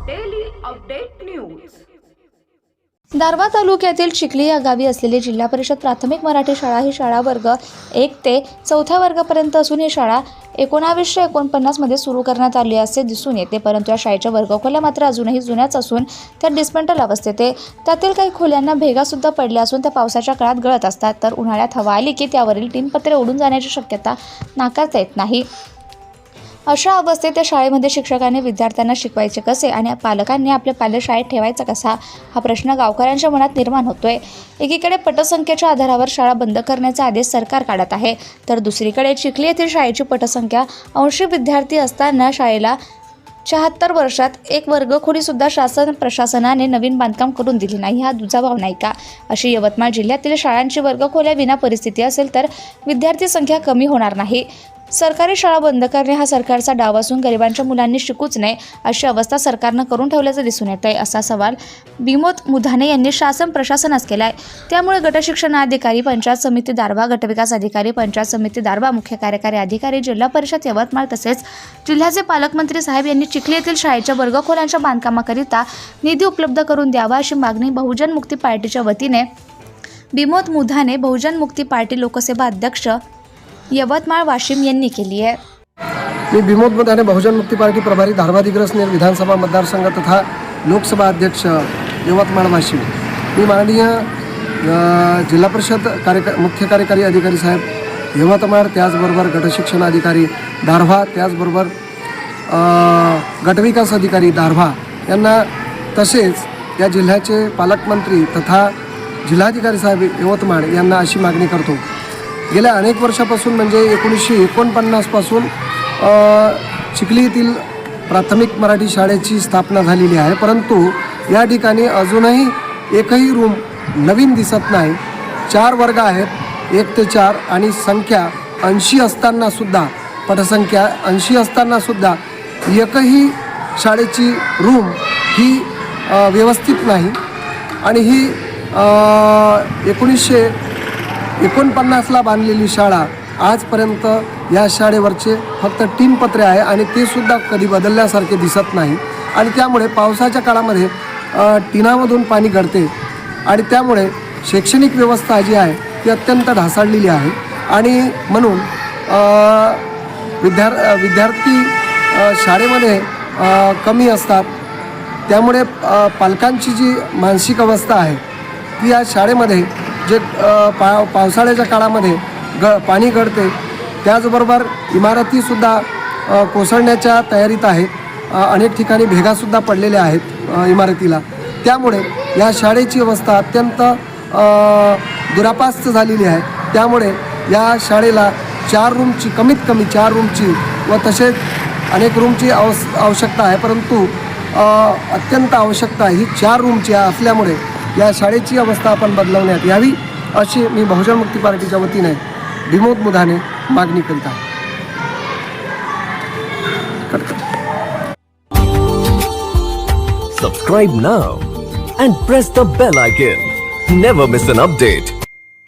Update news Darwha तालुक्यातील चिखली या गावी असलेली जिल्हा परिषद प्राथमिक मराठी शाळा ही शाळा वर्ग एक ते चौथ्या वर्गापर्यंत असून ही शाळा एकोणावीसशे एकोणपन्नासमध्ये सुरू करण्यात आली असे दिसून येते. परंतु या शाळेच्या वर्गखोल्या मात्र अजूनही जुन्याच असून त्या डिस्मेंटल अवस्थेत आहे. त्यातील काही खोल्यांना भेगासुद्धा पडल्या असून त्या पावसाच्या काळात गळत असतात. तर उन्हाळ्यात हवा आली की त्यावरील टीमपत्रे उडून जाण्याची शक्यता नाकारता येत नाही. अशा अवस्थेत त्या शाळेमध्ये शिक्षकांनी विद्यार्थ्यांना शिकवायचे कसे आणि पालकांनी आपल्या पाल्य शाळेत ठेवायचा कसा? हा प्रश्न गावकऱ्यांच्या मनात निर्माण होतोय. एकीकडे पटसंख्येच्या आधारावर शाळा बंद करण्याचा आदेश सरकार काढत आहे. तर दुसरीकडे चिखली येथील शाळेची पटसंख्या अंशी विद्यार्थी असताना शाळेला शहात्तर वर्षात एक वर्गखोलीसुद्धा शासन प्रशासनाने नवीन बांधकाम करून दिली नाही. हा दुजाभाव नाही का? अशी यवतमाळ जिल्ह्यातील शाळांची वर्गखोल्या विना परिस्थिती असेल तर विद्यार्थी संख्या कमी होणार नाही. सरकारी शाळा बंद करणे हा सरकारचा डाव असून गरिबांच्या मुलांनी शिकूच नये अशी अवस्था सरकारनं करून ठेवल्याचं दिसून येत आहे असा सवाल विमोद मुधाने यांनी शासन प्रशासनास केला आहे त्यामुळे गटशिक्षणाधिकारी पंचायत समिती दारवा गटविकास अधिकारी पंचायत समिती दारवा मुख्य कार्यकारी अधिकारी जिल्हा परिषद यवतमाळ तसेच जिल्ह्याचे पालकमंत्री साहेब यांनी चिखली येथील शाळेच्या वर्गखोल्यांच्या बांधकामाकरिता निधी उपलब्ध करून द्यावा अशी मागणी बहुजन मुक्ती पार्टीच्या वतीने विमोद मुधाने बहुजन मुक्ती पार्टी लोकसभा अध्यक्ष यवतमाळ वाशिम यांनी केली आहे. मी विमोद मदाने बहुजन मुक्ती पार्टी प्रभारी धारवा विधानसभा मतदारसंघ तथा लोकसभा अध्यक्ष यवतमाळ वाशिम. मी माननीय जिल्हा परिषद कार्यक मुख्य कार्यकारी अधिकारी साहेब यवतमाळ त्याचबरोबर गटशिक्षण अधिकारी दारव्हा त्याचबरोबर गटविकास अधिकारी दारव्हा यांना तसेच या जिल्ह्याचे पालकमंत्री तथा जिल्हाधिकारी साहेब यवतमाळ यांना अशी मागणी करतो. गेल्या अनेक वर्षापासून म्हणजे एकोणीसशे एकोणपन्नासपासून चिखली येथील प्राथमिक मराठी शाळेची स्थापना झालेली आहे. परंतु या ठिकाणी अजूनही एकही रूम नवीन दिसत नाही. चार वर्ग आहेत एक ते चार आणि संख्या ऐंशी असतानासुद्धा पटसंख्या ऐंशी असतानासुद्धा एकही शाळेची रूम ही व्यवस्थित नाही. आणि ही एकोणीसशे एकोणपन्नासला बांधलेली शाळा आजपर्यंत या शाळेवरचे फक्त टीन पत्रे आहे आणि ते सुद्धा कधी बदलल्यासारखे दिसत नाही. आणि त्यामुळे पावसाच्या काळामध्ये टिनामधून पाणी गळते आणि त्यामुळे शैक्षणिक व्यवस्था जी आहे ती अत्यंत ढासाळलेली आहे. आणि म्हणून अ, विद्यार विद्यार्थी शाळेमध्ये कमी असतात. त्यामुळे पालकांची जी मानसिक अवस्था आहे ती या शाळेमध्ये जे पा पावसाळ्याच्या काळामध्ये ग पाणी गळते त्याचबरोबर इमारतीसुद्धा कोसळण्याच्या तयारीत आहेत. अनेक ठिकाणी भेगासुद्धा पडलेल्या आहेत इमारतीला. त्यामुळे या शाळेची अवस्था अत्यंत दुरापास्त झालेली आहे. त्यामुळे या शाळेला चार रूमची कमीत कमी चार रूमची व तसेच अनेक रूमची आवस आवश्यकता आहे. परंतु अत्यंत आवश्यकता ही चार रूमची असल्यामुळे या शाळेची अवस्था आपण बदलवण्यात यावी अशी मी बहुजन मुक्ती पार्टीच्या वतीने विमोद मुधाने मागणी करीत आहे करतो. Subscribe now and press the bell icon. Never miss an update.